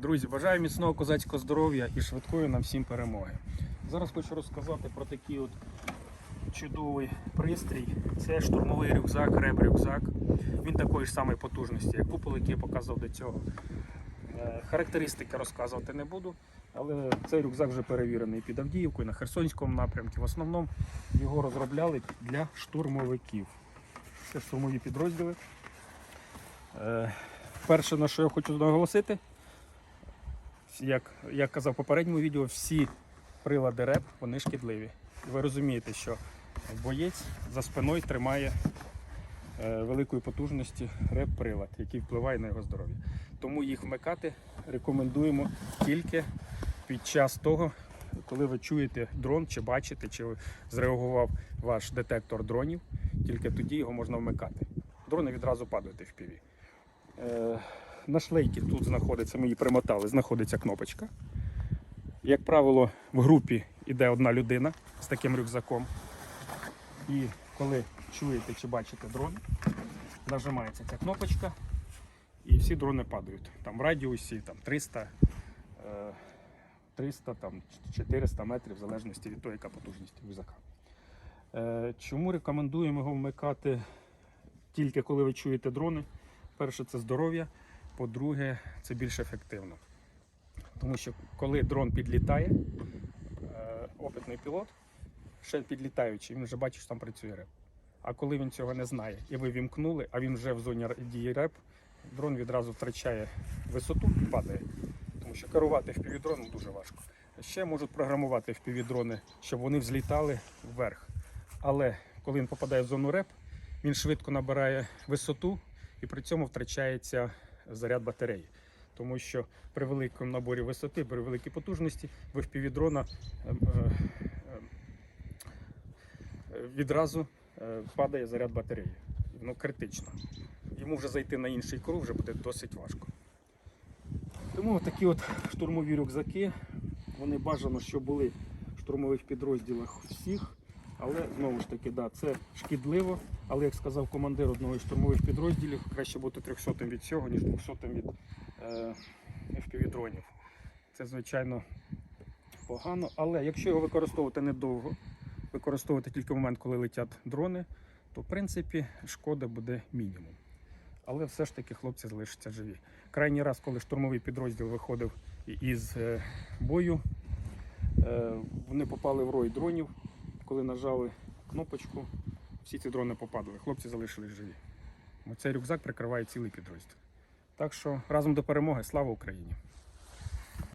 Друзі, бажаю міцного козацького здоров'я і швидкої нам всім перемоги. Зараз хочу розказати про такий от чудовий пристрій. Це штурмовий рюкзак, реб-рюкзак. Він такої ж самої потужності, як купол, який я показував до цього. Е, Характеристики розказувати не буду, але цей рюкзак вже перевірений під Авдіївкою на Херсонському напрямку. В основному його розробляли для штурмовиків. Це штурмові підрозділи. Е, Перше, на що я хочу наголосити, як я казав в попередньому відео, всі прилади РЕП вони шкідливі. І ви розумієте, що боєць за спиною тримає е, великої потужності РЕП-прилад, який впливає на його здоров'я. Тому їх вмикати рекомендуємо тільки під час того, коли ви чуєте дрон, чи бачите, чи зреагував ваш детектор дронів, тільки тоді його можна вмикати. Дрони відразу падають в піві. Е, на шлейці тут знаходиться, ми її примотали, знаходиться кнопочка. Як правило, в групі йде одна людина з таким рюкзаком. І коли чуєте чи бачите дрон, нажимається ця кнопочка, і всі дрони падають. Там в радіусі там, 300, е, 300 там, 400 метрів, в залежності від того, яка потужність рюкзака. Е, Чому рекомендуємо його вмикати тільки коли ви чуєте дрони? Перше, це здоров'я. По-друге, це більш ефективно. Тому що коли дрон підлітає, е, опитний пілот, ще підлітаючи, він вже бачить, що там працює реп. А коли він цього не знає, і ви вімкнули, а він вже в зоні дії реп, дрон відразу втрачає висоту і падає. Тому що керувати FPV-дроном дуже важко. Ще можуть програмувати FPV-дрони, щоб вони взлітали вверх. Але коли він попадає в зону реп, він швидко набирає висоту і при цьому втрачається заряд батареї. Тому що при великому наборі висоти, при великій потужності в FPV-дрона е, е, е, відразу е, падає заряд батареї. Воно критично. Йому вже зайти на інший круг вже буде досить важко. Тому такі от штурмові рюкзаки, вони бажано, щоб були в штурмових підрозділах всіх. Але знову ж таки, да, це шкідливо. Але як сказав командир одного із штурмових підрозділів, краще бути 300 від цього, ніж 200 від е, FPV-дронів. Це, звичайно, погано. Але якщо його використовувати недовго, використовувати тільки в момент, коли летять дрони, то в принципі шкода буде мінімум. Але все ж таки хлопці залишаться живі. Крайній раз, коли штурмовий підрозділ виходив із е, бою, е, вони попали в рой дронів. Коли нажали кнопочку, всі ці дрони попадали. Хлопці залишились живі. Цей рюкзак прикриває цілий підрозділ. Так що разом до перемоги, слава Україні!